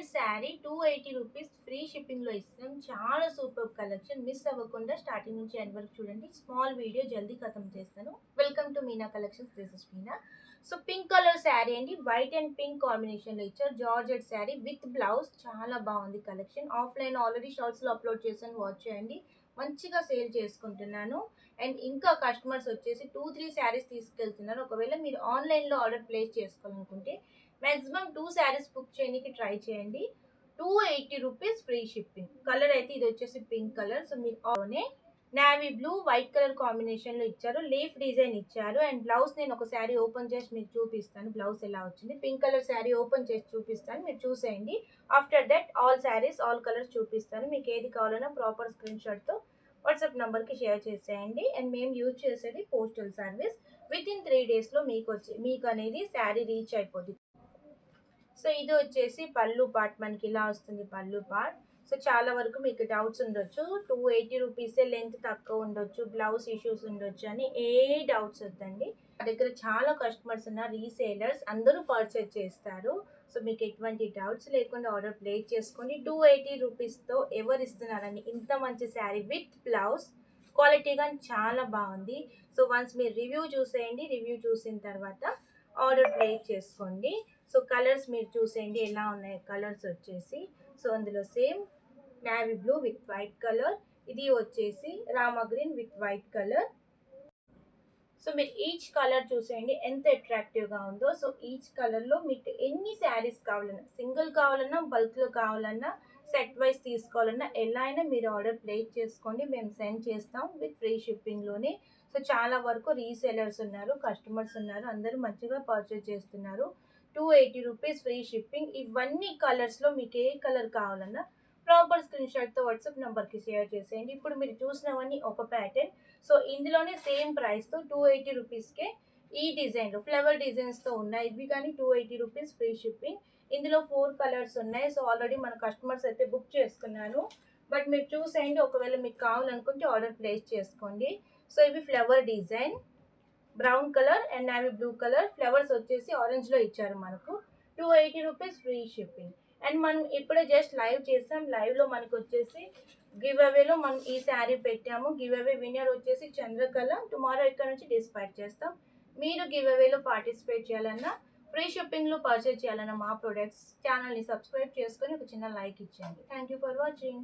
Georgette sari two eighty rupees free షిప్పింగ్లో ఇస్తున్నాం. చాలా సూపర్ కలెక్షన్. మిస్ అవ్వకుండా స్టార్టింగ్ నుంచి ఎండ్ వరకు చూడండి. స్మాల్ వీడియో జల్దీ ఖతం చేస్తాను. Welcome to Meena collections. This is Meena. So pink colour sari అండి. వైట్ అండ్ పింక్ కాంబినేషన్లో ఇచ్చారు. Georgette sari with blouse. చాలా బాగుంది కలెక్షన్. ఆఫ్లైన్ ఆల్రెడీ షార్ట్స్లో అప్లోడ్ చేశాను. వాచ్ చేయండి. మంచిగా సేల్ చేసుకుంటున్నాను. అండ్ ఇంకా కస్టమర్స్ వచ్చేసి టూ త్రీ శారీస్ తీసుకెళ్తున్నారు. ఒకవేళ మీరు ఆన్లైన్లో ఆర్డర్ ప్లేస్ చేసుకోవాలనుకుంటే మ్యాక్సిమం టూ శారీస్ బుక్ చేయడానికి ట్రై చేయండి. Two eighty rupees free shipping colour అయితే ఇది వచ్చేసి పింక్ కలర్ సో మీరు ఆనే నావీ బ్లూ వైట్ కలర్ కాంబినేషన్లో ఇచ్చారు. లీఫ్ డిజైన్ ఇచ్చారు. అండ్ బ్లౌజ్ నేను ఒక శారీ ఓపెన్ చేసి మీకు చూపిస్తాను. బ్లౌజ్ ఎలా వచ్చింది? పింక్ కలర్ శారీ ఓపెన్ చేసి చూపిస్తాను. మీరు చూసేయండి. After that all saris all colours చూపిస్తాను. మీకు ఏది కావాలన్నా ప్రాపర్ స్క్రీన్ షాట్తో వాట్సాప్ నెంబర్కి షేర్ చేసేయండి. అండ్ మేము యూజ్ చేసేది postal service within three డేస్లో మీకు వచ్చి మీకు అనేది శారీ రీచ్ అయిపోతుంది సో ఇది వచ్చేసి పళ్ళు పార్ట్. మనకి ఇలా వస్తుంది పళ్ళు పార్ట్. సో చాలా వరకు మీకు డౌట్స్ ఉండొచ్చు. టూ ఎయిటీ రూపీసే లెంత్ తక్కువ ఉండొచ్చు. బ్లౌజ్ ఇష్యూస్ ఉండొచ్చు అని ఏ డౌట్స్ వద్దండి. మా దగ్గర చాలా కస్టమర్స్ ఉన్న రీసేలర్స్ అందరూ పర్చేజ్ చేస్తారు. సో మీకు ఎటువంటి డౌట్స్ లేకుండా ఆర్డర్ ప్లేస్ చేసుకొని టూ ఎయిటీ రూపీస్తో ఎవరు ఇస్తున్నారని ఇంత మంచి శారీ విత్ బ్లౌజ్ క్వాలిటీగా చాలా బాగుంది. సో వన్స్ మీరు రివ్యూ చూసేయండి. రివ్యూ చూసిన తర్వాత ఆర్డర్ ప్లేస్ చేసుకోండి. సో కలర్స్ మీరు చూసేయండి. ఎలా ఉన్నాయి కలర్స్ వచ్చేసి. సో అందులో same navy blue with white colour ఇది వచ్చేసి Rama green with white colour so మీరు ఈచ్ కలర్ చూసేయండి ఎంత అట్రాక్టివ్గా ఉందో. సో ఈచ్ కలర్లో మీకు ఎన్ని శారీస్ కావాలన్నా సింగిల్ కావాలన్నా బల్క్లో కావాలన్నా సెట్ వైజ్ తీసుకోవాలన్నా ఎలా అయినా మీరు ఆర్డర్ ప్లేస్ చేసుకోండి. మేము సెండ్ చేస్తాం విత్ ఫ్రీ షిప్పింగ్లోనే సో చాలా వరకు రీసెలర్స్ ఉన్నారు కస్టమర్స్ ఉన్నారు అందరూ మంచిగా పర్చేస్ చేస్తున్నారు. Two eighty rupees free shipping ఇవన్నీ కలర్స్లో మీకు ఏ కలర్ కావాలన్నా ప్రాపర్ స్క్రీన్ షాట్తో వాట్సాప్ నెంబర్కి షేర్ చేసేయండి. ఇప్పుడు మీరు చూసినవన్నీ ఒక ప్యాటర్న్ సో ఇందులోనే సేమ్ ప్రైస్తో టూ ఎయిటీ రూపీస్కే ఈ డిజైన్లు ఫ్లవర్ డిజైన్స్తో ఉన్నాయి. ఇవి కానీ two eighty rupees free shipping ఇందులో ఫోర్ కలర్స్ ఉన్నాయి. సో ఆల్రెడీ మన కస్టమర్స్ అయితే బుక్ చేసుకున్నాను బట్ మీరు చూసేయండి. ఒకవేళ మీకు కావాలనుకుంటే ఆర్డర్ ప్లేస్ చేసుకోండి. సో ఇవి flower design brown colour and navy blue colour flowers వచ్చేసి ఆరెంజ్లో ఇచ్చారు మనకు. Two eighty rupees free shipping and మనం ఇప్పుడే జస్ట్ లైవ్ చేసాం. లైవ్లో మనకు వచ్చేసి గివ్ అవేలో మనం ఈ శారీ పెట్టాము. గివ్ అవే విన్నర్ వచ్చేసి చంద్రకళ. టుమారో ఇక్కడ నుంచి డిస్పాచ్ చేస్తాం. మీరు గివ్ అవేలో పార్టిసిపేట్ చేయాలన్నా ఫ్రీ షిప్పింగ్లో పర్చేజ్ చేయాలన్నా మా ప్రొడక్ట్స్ ఛానల్ని సబ్స్క్రైబ్ చేసుకొని ఒక చిన్న లైక్ ఇచ్చేయండి. Thank you for watching